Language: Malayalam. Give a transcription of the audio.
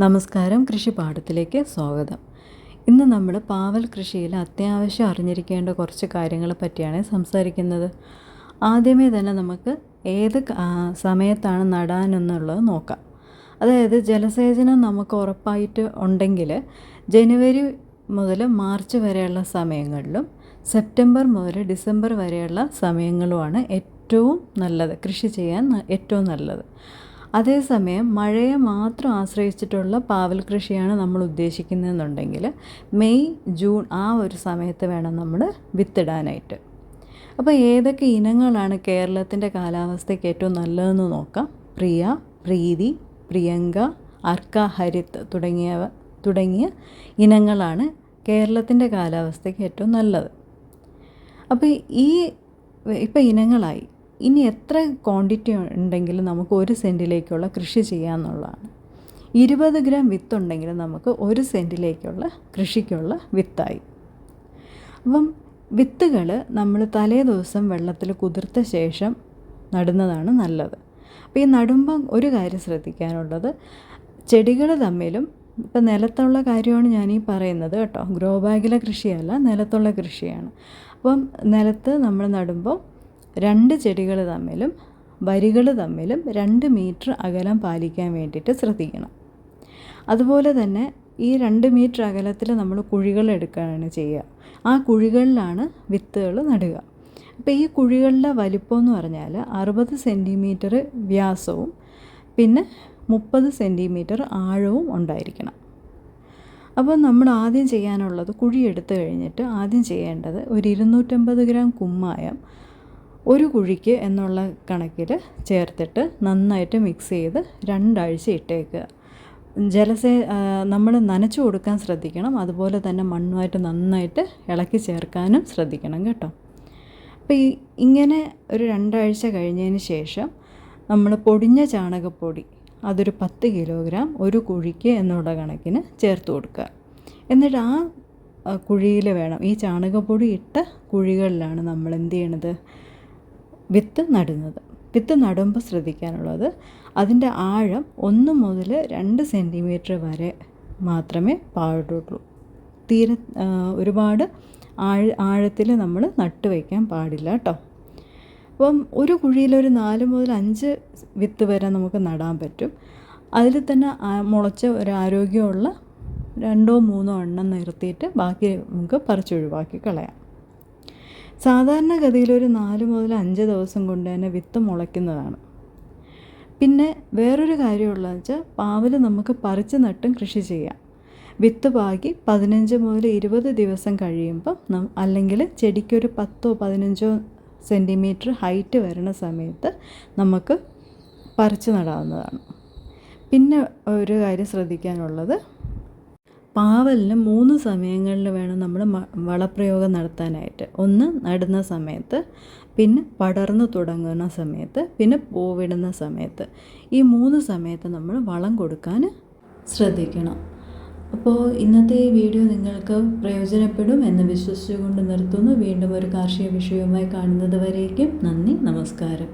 നമസ്കാരം. കൃഷി പാഠത്തിലേക്ക് സ്വാഗതം. ഇന്ന് നമ്മൾ പാവൽ കൃഷിയിൽ അത്യാവശ്യം അറിഞ്ഞിരിക്കേണ്ട കുറച്ച് കാര്യങ്ങളെ പറ്റിയാണ് സംസാരിക്കുന്നത്. ആദ്യമേ തന്നെ നമുക്ക് ഏത് സമയത്താണ് നടാനെന്നുള്ളത് നോക്കാം. അതായത് ജലസേചനം നമുക്ക് ഉറപ്പായിട്ട് ഉണ്ടെങ്കിൽ ജനുവരി മുതൽ മാർച്ച് വരെയുള്ള സമയങ്ങളിലും സെപ്റ്റംബർ മുതൽ ഡിസംബർ വരെയുള്ള സമയങ്ങളുമാണ് ഏറ്റവും നല്ലത് കൃഷി ചെയ്യാൻ ഏറ്റവും നല്ലത്. അതേസമയം മഴയെ മാത്രം ആശ്രയിച്ചിട്ടുള്ള പാവൽ കൃഷിയാണ് നമ്മൾ ഉദ്ദേശിക്കുന്നതെന്നുണ്ടെങ്കിൽ മെയ് ജൂൺ ആ ഒരു സമയത്ത് വേണം നമ്മൾ വിത്തിടാനായിട്ട്. അപ്പോൾ ഏതൊക്കെ ഇനങ്ങളാണ് കേരളത്തിന്റെ കാലാവസ്ഥയ്ക്ക് ഏറ്റവും നല്ലതെന്ന് നോക്കാം. പ്രിയ പ്രീതി പ്രിയങ്ക അർക്ക ഹരിത് തുടങ്ങിയവ തുടങ്ങിയ ഇനങ്ങളാണ് കേരളത്തിന്റെ കാലാവസ്ഥയ്ക്ക് ഏറ്റവും നല്ലത്. അപ്പോൾ ഈ ഇപ്പം ഇനങ്ങളായി. ഇനി എത്ര ക്വാണ്ടിറ്റി ഉണ്ടെങ്കിലും നമുക്ക് ഒരു സെന്റിലേക്കുള്ള കൃഷി ചെയ്യാമെന്നുള്ളതാണ് ഇരുപത് ഗ്രാം വിത്തുണ്ടെങ്കിൽ നമുക്ക് ഒരു സെന്റിലേക്കുള്ള കൃഷിക്കുള്ള വിത്തായി. അപ്പം വിത്തുകൾ നമ്മൾ തലേ ദിവസം വെള്ളത്തിൽ കുതിർത്ത ശേഷം നടുന്നതാണ് നല്ലത്. അപ്പോൾ ഈ നടുമ്പം ഒരു കാര്യം ശ്രദ്ധിക്കാനുള്ളത് ചെടികൾ തമ്മിലും ഇപ്പം നിലത്തുള്ള കാര്യമാണ് ഞാനീ പറയുന്നത് കേട്ടോ. ഗ്രോ ബാഗിലെ കൃഷിയല്ല നിലത്തുള്ള കൃഷിയാണ്. അപ്പം നിലത്ത് നമ്മൾ നടുമ്പോൾ രണ്ട് ചെടികൾ തമ്മിലും വരികൾ തമ്മിലും രണ്ട് മീറ്റർ അകലം പാലിക്കാൻ വേണ്ടിയിട്ട് ശ്രദ്ധിക്കണം. അതുപോലെ തന്നെ ഈ രണ്ട് മീറ്റർ അകലത്തിൽ നമ്മൾ കുഴികൾ എടുക്കുകയാണ് ചെയ്യുക. ആ കുഴികളിലാണ് വിത്തുകൾ നടുക. അപ്പോൾ ഈ കുഴികളുടെ വലിപ്പം എന്ന് പറഞ്ഞാൽ അറുപത് സെന്റിമീറ്റർ വ്യാസവും പിന്നെ മുപ്പത് സെന്റിമീറ്റർ ആഴവും ഉണ്ടായിരിക്കണം. അപ്പോൾ നമ്മൾ ആദ്യം ചെയ്യാനുള്ളത് കുഴി എടുത്തു കഴിഞ്ഞിട്ട് ആദ്യം ചെയ്യേണ്ടത് ഒരു ഇരുന്നൂറ്റമ്പത് ഗ്രാം കുമ്മായം ഒരു കുഴിക്ക് എന്നുള്ള കണക്കിൽ ചേർത്തിട്ട് നന്നായിട്ട് മിക്സ് ചെയ്ത് രണ്ടാഴ്ച ഇട്ടേക്കുക. ജലസേ നമ്മൾ നനച്ചു കൊടുക്കാൻ ശ്രദ്ധിക്കണം. അതുപോലെ തന്നെ മണ്ണുമായിട്ട് നന്നായിട്ട് ഇളക്കി ചേർക്കാനും ശ്രദ്ധിക്കണം കേട്ടോ. അപ്പോൾ ഈ ഇങ്ങനെ ഒരു രണ്ടാഴ്ച കഴിഞ്ഞതിന് ശേഷം നമ്മൾ പൊടിഞ്ഞ ചാണകപ്പൊടി അതൊരു പത്ത് കിലോഗ്രാം ഒരു കുഴിക്ക് എന്നുള്ള കണക്കിന് ചേർത്ത് കൊടുക്കുക. എന്നിട്ട് ആ കുഴിയിൽ വേണം. ഈ ചാണകപ്പൊടി ഇട്ട കുഴികളിലാണ് നമ്മൾ എന്ത് ചെയ്യണത്? വിത്ത് നടുന്നത്. വിത്ത് നടുമ്പോൾ ശ്രദ്ധിക്കാനുള്ളത് അതിന്റെ ആഴം ഒന്ന് മുതൽ രണ്ട് സെന്റിമീറ്റർ വരെ മാത്രമേ പാടുള്ളൂ. തീരെ ഒരുപാട് ആഴ ആഴത്തിൽ നമ്മൾ നട്ടു വയ്ക്കാൻ പാടില്ല കേട്ടോ. അപ്പം ഒരു കുഴിയിൽ ഒരു നാല് മുതൽ അഞ്ച് വിത്ത് വരെ നമുക്ക് നടാൻ പറ്റും. അതിൽ തന്നെ മുളച്ച ഒരു ആരോഗ്യമുള്ള രണ്ടോ മൂന്നോ എണ്ണം നിർത്തിയിട്ട് ബാക്കി നമുക്ക് പറിച്ചൊഴിവാക്കി കളയാം. സാധാരണഗതിയിൽ ഒരു നാല് മുതൽ അഞ്ച് ദിവസം കൊണ്ട് തന്നെ വിത്ത് മുളയ്ക്കുന്നതാണ്. പിന്നെ വേറൊരു കാര്യമുള്ളതെന്ന് വെച്ചാൽ പാവൽ നമുക്ക് പറിച്ച് നട്ടും കൃഷി ചെയ്യാം. വിത്ത് പാകി പതിനഞ്ച് മുതൽ ഇരുപത് ദിവസം കഴിയുമ്പോൾ നം അല്ലെങ്കിൽ ചെടിക്കൊരു പത്തോ പതിനഞ്ചോ സെന്റിമീറ്റർ ഹൈറ്റ് വരുന്ന സമയത്ത് നമുക്ക് പറിച്ച് നടാവുന്നതാണ്. പിന്നെ ഒരു കാര്യം ശ്രദ്ധിക്കാനുള്ളത് പാവലിന് മൂന്ന് സമയങ്ങളിൽ വേണം നമ്മൾ വളപ്രയോഗം നടത്താനായിട്ട്. ഒന്ന് നടുന്ന സമയത്ത് പിന്നെ പടർന്നു തുടങ്ങുന്ന സമയത്ത് പിന്നെ പൂവിടുന്ന സമയത്ത്. ഈ മൂന്ന് സമയത്ത് നമ്മൾ വളം കൊടുക്കാൻ ശ്രദ്ധിക്കണം. അപ്പോൾ ഇന്നത്തെ ഈ വീഡിയോ നിങ്ങൾക്ക് പ്രയോജനപ്പെടും എന്ന് വിശ്വസിച്ചുകൊണ്ട് നിർത്തുന്നു. വീണ്ടും ഒരു കാർഷിക വിഷയവുമായി കാണുന്നത് വരേക്കും നന്ദി നമസ്കാരം.